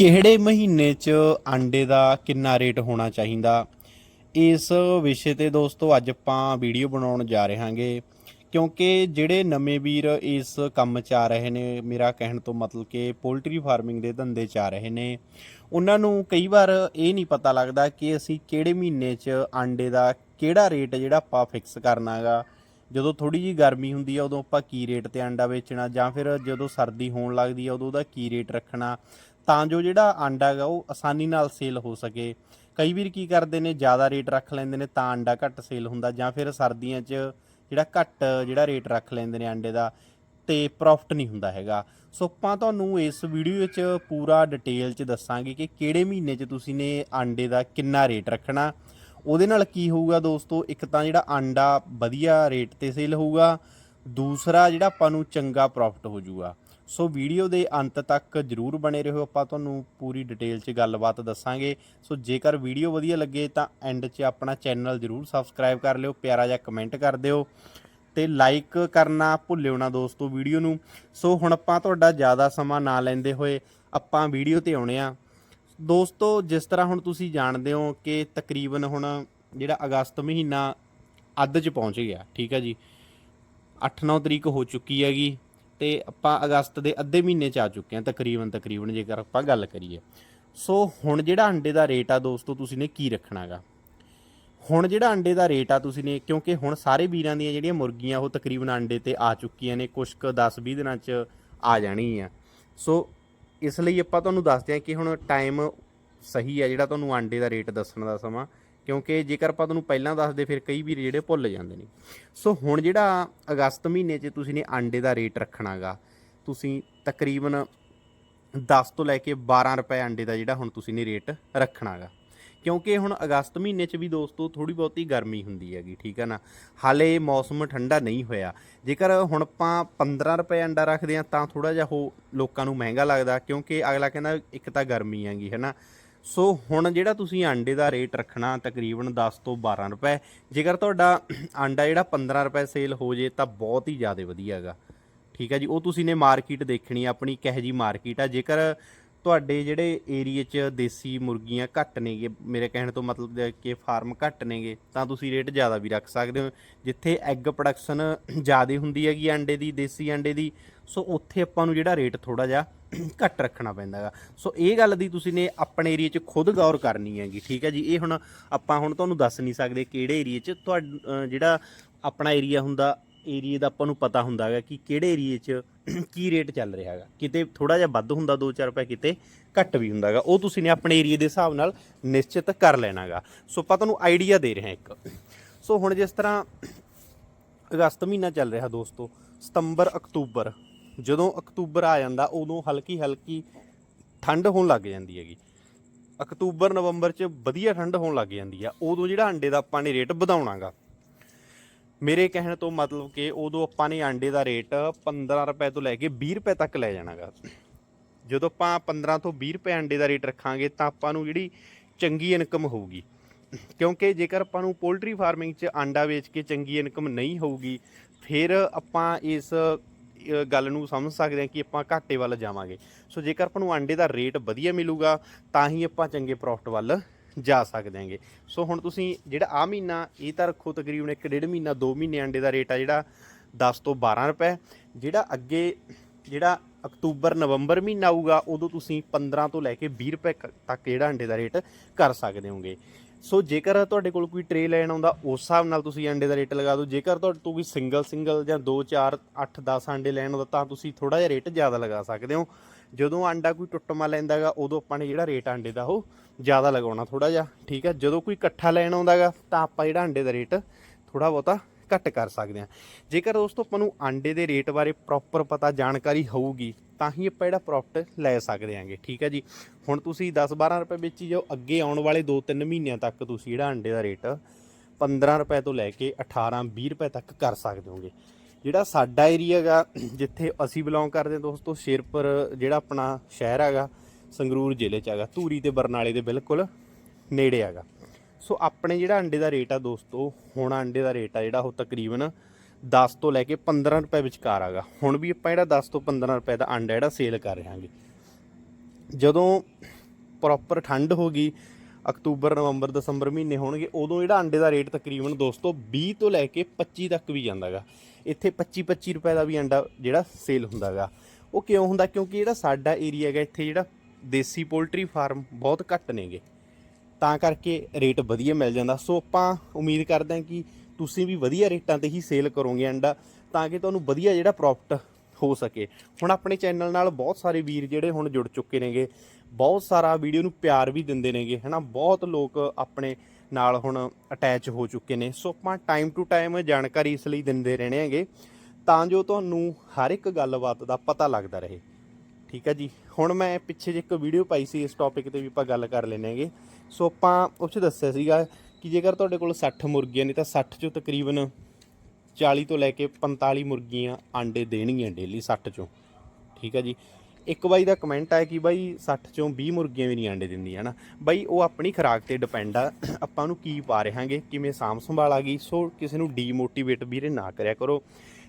ਕਿਹੜੇ ਮਹੀਨੇ 'ਚ ਆਂਡੇ ਦਾ ਕਿੰਨਾ ਰੇਟ ਹੋਣਾ ਚਾਹੀਦਾ? ਇਸ ਵਿਸ਼ੇ ਤੇ ਦੋਸਤੋ, ਅੱਜ ਆਪਾਂ ਵੀਡੀਓ ਬਣਾਉਣ ਜਾ ਰਹੇ ਹਾਂਗੇ ਕਿਉਂਕਿ ਜਿਹੜੇ ਨਵੇਂ ਵੀਰ ਇਸ ਕੰਮ 'ਚ ਆ ਰਹੇ ਨੇ, ਮੇਰਾ ਕਹਿਣ ਤੋਂ ਮਤਲਬ ਕਿ ਪੋਲਟਰੀ ਫਾਰਮਿੰਗ ਦੇ ਧੰਦੇ 'ਚ ਆ ਰਹੇ ਨੇ। ਉਹਨਾਂ ਨੂੰ ਕਈ ਵਾਰ ਇਹ ਨਹੀਂ ਪਤਾ ਲੱਗਦਾ ਕਿ ਅਸੀਂ ਕਿਹੜੇ ਮਹੀਨੇ 'ਚ ਆਂਡੇ ਦਾ ਕਿਹੜਾ ਰੇਟ ਜਿਹੜਾ ਆਪਾਂ ਫਿਕਸ ਕਰਨਾਗਾ ਜਦੋਂ ਥੋੜੀ ਜੀ ਗਰਮੀ ਹੁੰਦੀ ਆ, ਉਦੋਂ ਆਪਾਂ ਕੀ ਰੇਟ ਤੇ ਆਂਡਾ ਵੇਚਣਾ ਜਾਂ ਫਿਰ ਜਦੋਂ ਸਰਦੀ ਹੋਣ ਲੱਗਦੀ ਆ, ਉਦੋਂ ਉਹਦਾ ਕੀ ਰੇਟ ਰੱਖਣਾ, ਤਾਂ ਜੋ ਜਿਹੜਾ ਆਂਡਾ ਹੈਗਾ ਉਹ ਆਸਾਨੀ ਨਾਲ ਸੇਲ ਹੋ ਸਕੇ। ਕਈ ਵੀਰ ਕੀ ਕਰਦੇ ਨੇ, ਜ਼ਿਆਦਾ ਰੇਟ ਰੱਖ ਲੈਂਦੇ ਨੇ ਤਾਂ ਆਂਡਾ ਘੱਟ ਸੇਲ ਹੁੰਦਾ ਜਾਂ ਫਿਰ ਸਰਦੀਆਂ 'ਚ ਜਿਹੜਾ ਘੱਟ ਜਿਹੜਾ ਰੇਟ ਰੱਖ ਲੈਂਦੇ ਨੇ ਆਂਡੇ ਦਾ, ਤੇ ਪ੍ਰੋਫਿਟ ਨਹੀਂ ਹੁੰਦਾ ਹੈਗਾ। ਸੋ ਆਪਾਂ ਤੁਹਾਨੂੰ ਇਸ ਵੀਡੀਓ ਵਿੱਚ ਪੂਰਾ ਡਿਟੇਲ 'ਚ ਦੱਸਾਂਗੇ ਕਿ ਕਿਹੜੇ ਮਹੀਨੇ 'ਚ ਤੁਸੀਂ ਨੇ ਆਂਡੇ ਦਾ ਕਿੰਨਾ ਰੇਟ ਰੱਖਣਾ ਉਹਦੇ ਨਾਲ ਕੀ ਹੋਊਗਾ ਦੋਸਤੋ? ਇੱਕ ਤਾਂ ਜਿਹੜਾ ਆਂਡਾ ਵਧੀਆ ਰੇਟ ਤੇ ਸੇਲ ਹੋਊਗਾ, ਦੂਸਰਾ ਜਿਹੜਾ ਆਪਾਂ ਨੂੰ ਚੰਗਾ ਪ੍ਰੋਫਿਟ ਹੋ ਜਾਊਗਾ। ਸੋ ਵੀਡੀਓ ਦੇ ਅੰਤ ਤੱਕ ਜਰੂਰ ਬਣੇ ਰਹੋ, ਆਪਾਂ ਤੁਹਾਨੂੰ ਪੂਰੀ ਡਿਟੇਲ 'ਚ ਗੱਲਬਾਤ ਦੱਸਾਂਗੇ। ਸੋ ਜੇਕਰ ਵੀਡੀਓ ਵਧੀਆ ਲੱਗੇ ਤਾਂ ਐਂਡ 'ਚ ਆਪਣਾ ਚੈਨਲ ਜਰੂਰ ਸਬਸਕ੍ਰਾਈਬ ਕਰ ਲਿਓ, ਪਿਆਰਾ ਜਿਹਾ ਕਮੈਂਟ ਕਰ ਦਿਓ ਤੇ ਲਾਈਕ ਕਰਨਾ ਭੁੱਲਿਓ ਨਾ ਦੋਸਤੋ ਵੀਡੀਓ ਨੂੰ। ਸੋ ਹੁਣ ਆਪਾਂ ਤੁਹਾਡਾ ਜ਼ਿਆਦਾ ਸਮਾਂ ਨਾ ਲੈਂਦੇ ਹੋਏ ਆਪਾਂ ਵੀਡੀਓ ਤੇ ਆਉਣੇ ਆ। ਦੋਸਤੋ, ਜਿਸ ਤਰ੍ਹਾਂ ਹੁਣ ਤੁਸੀਂ ਜਾਣਦੇ ਹੋ ਕਿ ਤਕਰੀਬਨ ਹੁਣ ਜਿਹੜਾ ਅਗਸਤ ਮਹੀਨਾ ਅੱਧ 'ਚ ਪਹੁੰਚ ਗਿਆ, ਠੀਕ ਹੈ ਜੀ। 8-9 ਤਰੀਕ ਹੋ ਚੁੱਕੀ ਹੈਗੀ ਤੇ ਆਪਾਂ ਅਗਸਤ ਦੇ ਅੱਧੇ ਮਹੀਨੇ 'ਚ ਆ ਚੁੱਕੇ ਹਾਂ, ਤਕਰੀਬਨ ਤਕਰੀਬਨ ਜੇਕਰ ਆਪਾਂ ਗੱਲ ਕਰੀਏ। ਸੋ ਹੁਣ ਜਿਹੜਾ ਅੰਡੇ ਦਾ ਰੇਟ ਆ ਦੋਸਤੋ, ਤੁਸੀਂ ਨੇ ਕੀ ਰੱਖਣਾਗਾ ਹੁਣ ਜਿਹੜਾ ਅੰਡੇ ਦਾ ਰੇਟ ਆ ਤੁਸੀਂ ਨੇ, ਕਿਉਂਕਿ ਹੁਣ ਸਾਰੇ ਵੀਰਾਂ ਦੀਆਂ ਜਿਹੜੀਆਂ ਮੁਰਗੀਆਂ ਉਹ ਤਕਰੀਬਨ ਅੰਡੇ ਤੇ ਆ ਚੁੱਕੀਆਂ ਨੇ ਕੁਝ ਕੁ 10-20 ਦਿਨਾਂ 'ਚ ਆ ਜਾਣੀ ਆ। ਸੋ ਇਸ ਲਈ ਆਪਾਂ ਤੁਹਾਨੂੰ ਦੱਸਦੇ ਹਾਂ ਕਿ ਹੁਣ ਟਾਈਮ ਸਹੀ ਹੈ ਜਿਹੜਾ ਤੁਹਾਨੂੰ ਆਂਡੇ ਦਾ ਰੇਟ ਦੱਸਣ ਦਾ ਸਮਾਂ, ਕਿਉਂਕਿ ਜੇਕਰ ਆਪਾਂ ਤੁਹਾਨੂੰ ਪਹਿਲਾਂ ਦੱਸਦੇ ਫਿਰ ਕਈ ਵੀਰ ਜਿਹੜੇ ਭੁੱਲ ਜਾਂਦੇ ਨੇ। ਸੋ ਹੁਣ ਜਿਹੜਾ ਅਗਸਤ ਮਹੀਨੇ 'ਚ ਤੁਸੀਂ ਨੇ ਆਂਡੇ ਦਾ ਰੇਟ ਰੱਖਣਾਗਾ ਤੁਸੀਂ ਤਕਰੀਬਨ 10 ਤੋਂ ਲੈ ਕੇ 12 ਰੁਪਏ ਆਂਡੇ ਦਾ ਜਿਹੜਾ ਹੁਣ ਤੁਸੀਂ ਨੇ ਰੇਟ ਰੱਖਣਾਗਾ ਕਿਉਂਕਿ ਹੁਣ ਅਗਸਤ ਮਹੀਨੇ 'ਚ ਵੀ ਦੋਸਤੋ ਥੋੜੀ ਬਹੁਤੀ ਗਰਮੀ ਹੁੰਦੀ ਹੈਗੀ, ਠੀਕ ਹੈ ਨਾ? ਹਾਲੇ ਮੌਸਮ ਠੰਡਾ ਨਹੀਂ ਹੋਇਆ। ਜੇਕਰ ਹੁਣ ਆਪਾਂ 15 ਰੁਪਏ ਅੰਡਾ ਰੱਖਦੇ ਆ ਤਾਂ ਥੋੜਾ ਜਿਹਾ ਉਹ ਲੋਕਾਂ ਨੂੰ ਮਹਿੰਗਾ ਲੱਗਦਾ, ਕਿਉਂਕਿ ਅਗਲਾ ਕਹਿੰਦਾ ਇੱਕ ਤਾਂ ਗਰਮੀ ਹੈਗੀ, ਹੈ ਨਾ? ਸੋ ਹੁਣ ਜਿਹੜਾ ਤੁਸੀਂ ਆਂਡੇ ਦਾ ਰੇਟ ਰੱਖਣਾ ਤਕਰੀਬਨ 10 ਤੋਂ 12 ਰੁਪਏ, ਜੇਕਰ ਤੁਹਾਡਾ ਆਂਡਾ ਜਿਹੜਾ 15 ਰੁਪਏ ਸੇਲ ਹੋ ਜੇ, ਤਾਂ ਬਹੁਤ ਹੀ ਜ਼ਿਆਦਾ ਵਧੀਆ ਹੈਗਾ। ਠੀਕ ਹੈ ਜੀ, ਉਹ ਤੁਸੀਂ ਨੇ ਮਾਰਕੀਟ ਦੇਖਣੀ ਆਪਣੀ ਕਿਹੋ ਜੀ ਮਾਰਕੀਟ ਆ, ਜੇਕਰ ਤੁਹਾਡੇ ਜਿਹੜੇ ਏਰੀਏ 'ਚ ਦੇਸੀ ਮੁਰਗੀਆਂ ਘੱਟ ਨੇਗੇ, ਮੇਰੇ ਕਹਿਣ ਤੋਂ ਮਤਲਬ ਕਿ ਫਾਰਮ ਘੱਟ ਨੇਗੇ, ਤਾਂ ਤੁਸੀਂ ਰੇਟ ਜ਼ਿਆਦਾ ਵੀ ਰੱਖ ਸਕਦੇ ਹੋ। ਜਿੱਥੇ ਐਗ ਪ੍ਰੋਡਕਸ਼ਨ ਜ਼ਿਆਦਾ ਹੁੰਦੀ ਹੈਗੀ ਆਂਡੇ ਦੀ, ਦੇਸੀ ਆਂਡੇ ਦੀ, ਸੋ ਉੱਥੇ ਆਪਾਂ ਨੂੰ ਜਿਹੜਾ ਰੇਟ ਥੋੜਾ ਜਿਹਾ ਘੱਟ ਰੱਖਣਾ ਪੈਂਦਾ ਹੈਗਾ। ਸੋ ਇਹ ਗੱਲ ਦੀ ਤੁਸੀਂ ਨੇ ਆਪਣੇ ਏਰੀਏ 'ਚ ਖੁਦ ਗੌਰ ਕਰਨੀ ਹੈਗੀ, ਠੀਕ ਹੈ ਜੀ? ਇਹ ਹੁਣ ਆਪਾਂ ਹੁਣ ਤੁਹਾਨੂੰ ਦੱਸ ਨਹੀਂ ਸਕਦੇ ਕਿਹੜੇ ਏਰੀਏ 'ਚ ਤੁਹਾਡਾ ਜਿਹੜਾ ਆਪਣਾ ਏਰੀਆ ਹੁੰਦਾ ਏਰੀਏ ਦਾ ਆਪਾਂ ਨੂੰ ਪਤਾ ਹੁੰਦਾ ਹੈਗਾ ਕਿ ਕਿਹੜੇ ਏਰੀਏ 'ਚ ਕੀ ਰੇਟ ਚੱਲ ਰਿਹਾ ਹੈਗਾ। ਕਿਤੇ ਥੋੜਾ ਜਿਹਾ ਵੱਧ ਹੁੰਦਾ 2-4 ਰੁਪਏ, ਕਿਤੇ ਘੱਟ ਵੀ ਹੁੰਦਾ ਹੈਗਾ। ਉਹ ਤੁਸੀਂ ਨੇ ਆਪਣੇ ਏਰੀਏ ਦੇ ਹਿਸਾਬ ਨਾਲ ਨਿਸ਼ਚਿਤ ਕਰ ਲੈਣਾ ਲੈਣਾਗਾ ਸੋ ਆਪਾਂ ਤੁਹਾਨੂੰ ਆਈਡੀਆ ਦੇ ਰਹੇ ਹਾਂ ਇੱਕ। ਸੋ ਹੁਣ ਜਿਸ ਤਰ੍ਹਾਂ ਅਗਸਤ ਮਹੀਨਾ ਚੱਲ ਰਿਹਾ ਦੋਸਤੋ, ਸਤੰਬਰ, ਅਕਤੂਬਰ। ਜਦੋਂ ਅਕਤੂਬਰ ਆ ਜਾਂਦਾ, ਉਦੋਂ ਹਲਕੀ ਹਲਕੀ ਠੰਡ ਹੋਣ ਲੱਗ ਜਾਂਦੀ ਹੈਗੀ। ਅਕਤੂਬਰ, ਨਵੰਬਰ 'ਚ ਵਧੀਆ ਠੰਡ ਹੋਣ ਲੱਗ ਜਾਂਦੀ ਆ। ਉਦੋਂ ਜਿਹੜਾ ਅੰਡੇ ਦਾ ਆਪਾਂ ਨੇ ਰੇਟ ਵਧਾਉਣਾਗਾ ਮੇਰੇ ਕਹਿਣ ਤੋਂ ਮਤਲਬ ਕਿ ਉਦੋਂ ਆਪਾਂ ਨੇ ਆਂਡੇ ਦਾ ਰੇਟ 15 ਰੁਪਏ ਤੋਂ ਲੈ ਕੇ 20 ਰੁਪਏ ਤੱਕ ਲੈ ਜਾਣਾਗਾ। ਜਦੋਂ ਆਪਾਂ 15 ਤੋਂ 20 ਰੁਪਏ ਆਂਡੇ ਦਾ ਰੇਟ ਰੱਖਾਂਗੇ ਤਾਂ ਆਪਾਂ ਨੂੰ ਜਿਹੜੀ ਚੰਗੀ ਇਨਕਮ ਹੋਊਗੀ। ਕਿਉਂਕਿ ਜੇਕਰ ਆਪਾਂ ਨੂੰ ਪੋਲਟਰੀ ਫਾਰਮਿੰਗ 'ਚ ਆਂਡਾ ਵੇਚ ਕੇ ਚੰਗੀ ਇਨਕਮ ਨਹੀਂ ਹੋਊਗੀ, ਫਿਰ ਆਪਾਂ ਇਸ ਗੱਲ ਨੂੰ ਸਮਝ ਸਕਦੇ ਹਾਂ ਕਿ ਆਪਾਂ ਘਾਟੇ ਵੱਲ ਜਾਵਾਂਗੇ। ਸੋ ਜੇਕਰ ਆਪਾਂ ਨੂੰ ਆਂਡੇ ਦਾ ਰੇਟ ਵਧੀਆ ਮਿਲੂਗਾ, ਤਾਂ ਹੀ ਆਪਾਂ ਚੰਗੇ ਪ੍ਰੋਫਿਟ ਵੱਲ ਜਾ ਸਕਦੇ ਹਾਂਗੇ ਸੋ ਹੁਣ ਤੁਸੀਂ ਜਿਹੜਾ ਆ ਮਹੀਨਾ, ਇਹ ਤਾਂ ਰੱਖੋ ਤਕਰੀਬਨ 1 ਡੇਢ ਮਹੀਨਾ 2 ਮਹੀਨੇ ਅੰਡੇ ਦਾ ਰੇਟ ਆ ਜਿਹੜਾ 10 ਤੋਂ 12 ਰੁਪਏ। ਜਿਹੜਾ ਅੱਗੇ, ਜਿਹੜਾ ਅਕਤੂਬਰ, ਨਵੰਬਰ ਮਹੀਨਾ ਆਊਗਾ, ਉਦੋਂ ਤੁਸੀਂ 15 ਤੋਂ ਲੈ ਕੇ 20 ਰੁਪਏ ਕ- ਤੱਕ ਜਿਹੜਾ ਅੰਡੇ ਦਾ ਰੇਟ ਕਰ ਸਕਦੇ ਹੋਗੇ। ਸੋ ਜੇਕਰ ਤੁਹਾਡੇ ਕੋਲ ਕੋਈ ਟ੍ਰੇ ਲੈਣ ਆਉਂਦਾ, ਉਸ ਹਿਸਾਬ ਨਾਲ ਤੁਸੀਂ ਅੰਡੇ ਦਾ ਰੇਟ ਲਗਾ ਦਿਓ। ਜੇਕਰ ਤੁਹਾਡੇ ਤੋਂ ਕੋਈ ਸਿੰਗਲ ਸਿੰਗਲ ਜਾਂ 2 4 8 10 ਅੰਡੇ ਲੈਣ ਆਉਂਦਾ, ਤਾਂ ਤੁਸੀਂ ਥੋੜਾ ਜਿਹਾ ਰੇਟ ਜ਼ਿਆਦਾ ਲਗਾ ਸਕਦੇ ਹੋ। ਜਦੋਂ ਆਂਡਾ ਕੋਈ ਟੁੱਟਮਾ ਲੈਂਦਾਗਾ ਉਦੋਂ ਆਪਾਂ ਨੇ ਜਿਹੜਾ ਰੇਟ ਆਂਡੇ ਦਾ ਉਹ ਜ਼ਿਆਦਾ ਲਗਾਉਣਾ ਥੋੜਾ ਜਿਹਾ, ਠੀਕ ਹੈ? ਜਦੋਂ ਕੋਈ ਇਕੱਠਾ ਲੈਣ ਆਉਂਦਾਗਾ ਤਾਂ ਆਪਾਂ ਜਿਹੜਾ ਆਂਡੇ ਦਾ ਰੇਟ ਥੋੜਾ ਬਹੁਤਾ ਘੱਟ ਕਰ ਸਕਦੇ ਹਾਂ। ਜੇਕਰ ਦੋਸਤੋ ਆਪਾਂ ਨੂੰ ਆਂਡੇ ਦੇ ਰੇਟ ਬਾਰੇ ਪ੍ਰੋਪਰ ਪਤਾ ਜਾਣਕਾਰੀ ਹੋਊਗੀ, ਤਾਂ ਹੀ ਆਪਾਂ ਜਿਹੜਾ ਪ੍ਰੋਫਿਟ ਲੈ ਸਕਦੇ ਆਂਗੇ ਠੀਕ ਹੈ ਜੀ? ਹੁਣ ਤੁਸੀਂ 10-12 ਰੁਪਏ ਵਿੱਚ ਹੀ ਜਾਓ, ਅੱਗੇ ਆਉਣ ਵਾਲੇ 2-3 ਮਹੀਨਿਆਂ ਤੱਕ ਤੁਸੀਂ ਜਿਹੜਾ ਆਂਡੇ ਦਾ ਰੇਟ 15 ਰੁਪਏ ਤੋਂ ਲੈ ਕੇ 18-20 ਰੁਪਏ ਤੱਕ ਕਰ ਸਕਦੇ ਹੋਗੇ। ਜਿਹੜਾ ਸਾਡਾ ਏਰੀਆ ਹੈਗਾ, ਜਿੱਥੇ ਅਸੀਂ ਬਿਲੋਂਗ ਕਰਦੇ ਹਾਂ ਦੋਸਤੋ, ਸ਼ੇਰਪੁਰ ਜਿਹੜਾ ਆਪਣਾ ਸ਼ਹਿਰ ਹੈਗਾ, ਸੰਗਰੂਰ ਜ਼ਿਲ੍ਹੇ 'ਚ ਹੈਗਾ, ਧੂਰੀ ਤੇ ਬਰਨਾਲੇ ਦੇ ਬਿਲਕੁਲ ਨੇੜੇ ਹੈਗਾ। ਸੋ ਆਪਣੇ ਜਿਹੜਾ ਅੰਡੇ ਦਾ ਰੇਟ ਆ ਦੋਸਤੋ, ਹੁਣ ਅੰਡੇ ਦਾ ਰੇਟ ਆ ਜਿਹੜਾ ਉਹ ਤਕਰੀਬਨ 10 ਤੋਂ ਲੈ ਕੇ 15 ਰੁਪਏ ਵਿਚਕਾਰ ਆਗਾ ਹੁਣ ਵੀ ਆਪਾਂ ਜਿਹੜਾ 10 ਤੋਂ 15 ਰੁਪਏ ਦਾ ਅੰਡਾ ਜਿਹੜਾ ਸੇਲ ਕਰ ਰਹੇ ਹਾਂਗੇ। ਜਦੋਂ ਪ੍ਰੋਪਰ ਠੰਡ ਹੋ ਗਈ ਅਕਤੂਬਰ, ਨਵੰਬਰ, ਦਸੰਬਰ ਮਹੀਨੇ ਹੋਣਗੇ, ਉਦੋਂ ਜਿਹੜਾ ਅੰਡੇ ਦਾ ਰੇਟ ਤਕਰੀਬਨ ਦੋਸਤੋ 20 ਤੋਂ ਲੈ ਕੇ 25 ਤੱਕ ਵੀ ਜਾਂਦਾਗਾ। ਇੱਥੇ 25 25 ਰੁਪਏ ਦਾ ਵੀ ਅੰਡਾ ਜਿਹੜਾ ਸੇਲ ਹੁੰਦਾਗਾ। ਉਹ ਕਿਉਂ ਹੁੰਦਾ? ਕਿਉਂਕਿ ਜਿਹੜਾ ਸਾਡਾ ਏਰੀਆ ਹੈਗਾ, ਇੱਥੇ ਜਿਹੜਾ ਦੇਸੀ ਪੋਲਟਰੀ ਫਾਰਮ ਬਹੁਤ ਘੱਟ ਨੇਗੇ। ਤਾਂ ਕਰਕੇ ਰੇਟ ਵਧੀਆ ਮਿਲ ਜਾਂਦਾ। ਸੋ ਆਪਾਂ ਉਮੀਦ ਕਰਦੇ ਹਾਂ ਕਿ ਤੁਸੀਂ ਵੀ ਵਧੀਆ ਰੇਟਾਂ ਤੇ ਹੀ ਸੇਲ ਕਰੋਗੇ ਅੰਡਾ। ਤਾਂ ਕਿ ਤੁਹਾਨੂੰ ਵਧੀਆ ਜਿਹੜਾ ਪ੍ਰੋਫਿਟ ਹੋ ਸਕੇ। ਹੁਣ ਆਪਣੇ ਚੈਨਲ ਨਾਲ ਬਹੁਤ ਸਾਰੇ ਵੀਰ ਜਿਹੜੇ ਹੁਣ ਜੁੜ ਚੁੱਕੇ ਨੇਗੇ, ਬਹੁਤ ਸਾਰਾ ਵੀਡੀਓ ਨੂੰ ਪਿਆਰ ਵੀ ਦਿੰਦੇ ਨੇਗੇ, ਹਨਾ? ਬਹੁਤ ਲੋਕ ਆਪਣੇ ਨਾਲ ਹੁਣ ਅਟੈਚ ਹੋ ਚੁੱਕੇ ਨੇ। ਸੋ ਆਪਾਂ ਟਾਈਮ ਟੂ ਟਾਈਮ ਜਾਣਕਾਰੀ ਇਸ ਲਈ ਦਿੰਦੇ ਰਹਿਣੇ ਹੈਗੇ, ਤਾਂ ਜੋ ਤੁਹਾਨੂੰ ਹਰ ਇੱਕ ਗੱਲਬਾਤ ਦਾ ਪਤਾ ਲੱਗਦਾ ਰਹੇ। ਠੀਕ ਹੈ ਜੀ? ਹੁਣ ਮੈਂ ਪਿੱਛੇ ਜੇ ਇੱਕ ਵੀਡੀਓ ਪਾਈ ਸੀ, ਇਸ ਟੌਪਿਕ ਤੇ ਵੀ ਆਪਾਂ ਗੱਲ ਕਰ ਲੈਣੇਗੇ ਸੋ ਆਪਾਂ ਉਸ ਦੱਸਿਆ ਸੀਗਾ ਕਿ ਜੇਕਰ ਤੁਹਾਡੇ ਕੋਲ 60 ਮੁਰਗੀਆਂ ਨੇ, ਤਾਂ 60 ਚੋਂ ਤਕਰੀਬਨ 40 ਤੋਂ ਲੈ ਕੇ 45 ਮੁਰਗੀਆਂ ਆਂਡੇ ਦੇਣਗੀਆਂ ਡੇਲੀ 60 ਚੋਂ। ਠੀਕ ਹੈ ਜੀ? ਇੱਕ ਬਾਈ ਦਾ ਕਮੈਂਟ ਆਇਆ ਕਿ ਬਾਈ 60 ਚੋਂ 20 ਮੁਰਗੀਆਂ ਵੀ ਨਹੀਂ ਆਂਡੇ ਦਿੰਦੀਆਂ, ਹਨਾ? ਬਾਈ ਉਹ ਆਪਣੀ ਖੁਰਾਕ ਤੇ ਡਿਪੈਂਡ ਆ। ਆਪਾਂ ਨੂੰ ਕੀ ਪਾ ਰਹਾਂਗੇ ਕਿਵੇਂ ਸਾਂਭ ਸੰਭਾਲ ਆ ਗਈ? ਸੋ ਕਿਸੇ ਨੂੰ ਡੀਮੋਟੀਵੇਟ ਵੀਰੇ ਨਾ ਕਰਿਆ ਕਰੋ।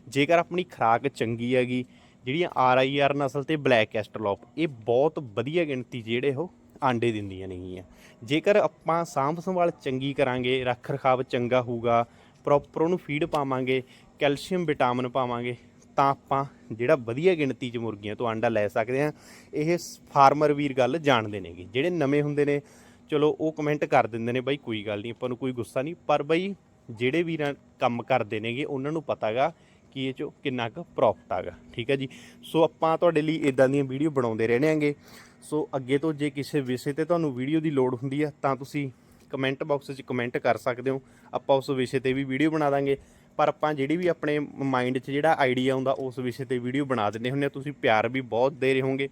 ਜੇਕਰ ਆਪਣੀ ਖੁਰਾਕ ਚੰਗੀ ਹੈਗੀ, ਜਿਹੜੀਆਂ ਆਰ ਆਈ ਆਰ ਨਸਲ ਤੇ ਬਲੈਕ ਐਸਟਰਲੋਪ ਇਹ ਬਹੁਤ ਵਧੀਆ ਗਿਣਤੀ ਜਿਹੜੇ ਉਹ ਆਂਡੇ ਦਿੰਦੀਆਂ ਨੇਗੀਆਂ। ਜੇਕਰ ਆਪਾਂ ਸਾਂਭ ਸੰਭਾਲ ਚੰਗੀ ਕਰਾਂਗੇ, ਰੱਖ ਰਖਾਵ ਚੰਗਾ ਹੋਊਗਾ ਪ੍ਰੋਪਰ ਉਹਨੂੰ ਫੀਡ ਪਾਵਾਂਗੇ ਕੈਲਸ਼ੀਅਮ ਵਿਟਾਮਿਨ ਪਾਵਾਂਗੇ, ਤਾਂ ਆਪਾਂ ਜਿਹੜਾ ਵਧੀਆ ਗਿਣਤੀ 'ਚ ਮੁਰਗੀਆਂ ਤੋਂ ਆਂਡਾ ਲੈ ਸਕਦੇ ਹਾਂ। ਇਹ ਫਾਰਮਰ ਵੀਰ ਗੱਲ ਜਾਣਦੇ ਨੇਗੇ, ਜਿਹੜੇ ਨਵੇਂ ਹੁੰਦੇ ਨੇ। ਚਲੋ, ਉਹ ਕਮੈਂਟ ਕਰ ਦਿੰਦੇ ਨੇ, ਬਾਈ ਕੋਈ ਗੱਲ ਨਹੀਂ, ਆਪਾਂ ਨੂੰ ਕੋਈ ਗੁੱਸਾ ਨਹੀਂ। ਪਰ ਬਾਈ, ਜਿਹੜੇ ਵੀਰਾਂ ਕੰਮ ਕਰਦੇ ਨੇਗੇ, ਉਹਨਾਂ ਨੂੰ ਪਤਾਗਾ ਕਿ ਇਹ ਚੋਂ ਕਿੰਨਾ ਕੁ ਪ੍ਰੋਫਿਟ ਆਗਾ, ਠੀਕ ਹੈ ਜੀ? ਸੋ ਆਪਾਂ ਤੁਹਾਡੇ ਲਈ ਇਦਾਂ ਦੀਆਂ ਵੀਡੀਓ ਬਣਾਉਂਦੇ ਰਹਿਣੇ ਆਂਗੇ। ਸੋ ਅੱਗੇ ਤੋਂ ਜੇ ਕਿਸੇ ਵਿਸ਼ੇ ਤੇ ਤੁਹਾਨੂੰ ਵੀਡੀਓ ਦੀ ਲੋੜ ਹੁੰਦੀ ਆ, ਤਾਂ ਤੁਸੀਂ ਕਮੈਂਟ ਬਾਕਸ 'ਚ ਕਮੈਂਟ ਕਰ ਸਕਦੇ ਹੋ। ਆਪਾਂ ਉਸ ਵਿਸ਼ੇ ਤੇ ਵੀ ਵੀਡੀਓ ਬਣਾ ਦਾਂਗੇ। ਪਰ ਆਪਾਂ ਜਿਹੜੀ ਵੀ ਆਪਣੇ ਮਾਈਂਡ 'ਚ ਜਿਹੜਾ ਆਈਡੀਆ ਆਉਂਦਾ ਉਸ ਵਿਸ਼ੇ ਤੇ ਵੀਡੀਓ ਬਣਾ ਦਿੰਦੇ ਹੁੰਦੇ ਆ ਤੁਸੀਂ ਪਿਆਰ ਵੀ ਬਹੁਤ ਦੇ ਰਹੇ ਹੋਗੇ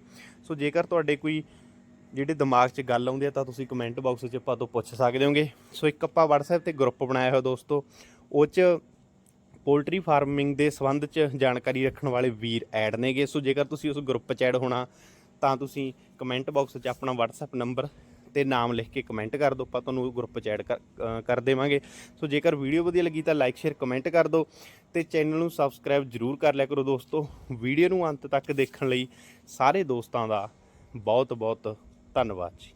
ਸੋ ਜੇਕਰ ਤੁਹਾਡੇ ਕੋਈ ਜਿਹੜੇ ਦਿਮਾਗ 'ਚ ਗੱਲ ਆਉਂਦੀ ਆ ਤਾਂ ਤੁਸੀਂ ਕਮੈਂਟ ਬਾਕਸ 'ਚ ਆਪਾਂ ਤੋਂ ਪੁੱਛ ਸਕਦੇ ਹੋਗੇ ਸੋ ਇੱਕ ਆਪਾਂ WhatsApp ਤੇ ਗਰੁੱਪ ਬਣਾਇਆ ਹੋਇਆ ਦੋਸਤੋ। ਉਹ 'ਚ ਪੋਲਟਰੀ ਫਾਰਮਿੰਗ ਦੇ ਸੰਬੰਧ 'ਚ ਜਾਣਕਾਰੀ ਰੱਖਣ ਵਾਲੇ ਵੀਰ ਐਡ ਨੇਗੇ। ਸੋ ਜੇਕਰ ਤੁਸੀਂ ਉਸ ਗਰੁੱਪ 'ਚ ਐਡ ਹੋਣਾ, ਤਾਂ ਤੁਸੀਂ ਕਮੈਂਟ ਬਾਕਸ 'ਚ ਆਪਣਾ WhatsApp ਨੰਬਰ ਤੇ ਨਾਮ ਲਿਖ ਕੇ ਕਮੈਂਟ ਕਰ ਦਿਓ, ਆਪਾਂ ਤੁਹਾਨੂੰ ਗਰੁੱਪ 'ਚ ਐਡ ਕਰ ਕਰ ਦੇਵਾਂਗੇ। ਸੋ ਜੇਕਰ ਵੀਡੀਓ ਵਧੀਆ ਲੱਗੀ ਤਾਂ ਲਾਈਕ ਸ਼ੇਅਰ ਕਮੈਂਟ ਕਰ ਦਿਓ ਤੇ ਚੈਨਲ ਨੂੰ ਸਬਸਕ੍ਰਾਈਬ ਜਰੂਰ ਕਰ ਲਿਆ ਕਰੋ ਦੋਸਤੋ। ਵੀਡੀਓ ਨੂੰ ਅੰਤ ਤੱਕ ਦੇਖਣ ਲਈ ਸਾਰੇ ਦੋਸਤਾਂ ਦਾ ਬਹੁਤ ਬਹੁਤ ਧੰਨਵਾਦ ਜੀ।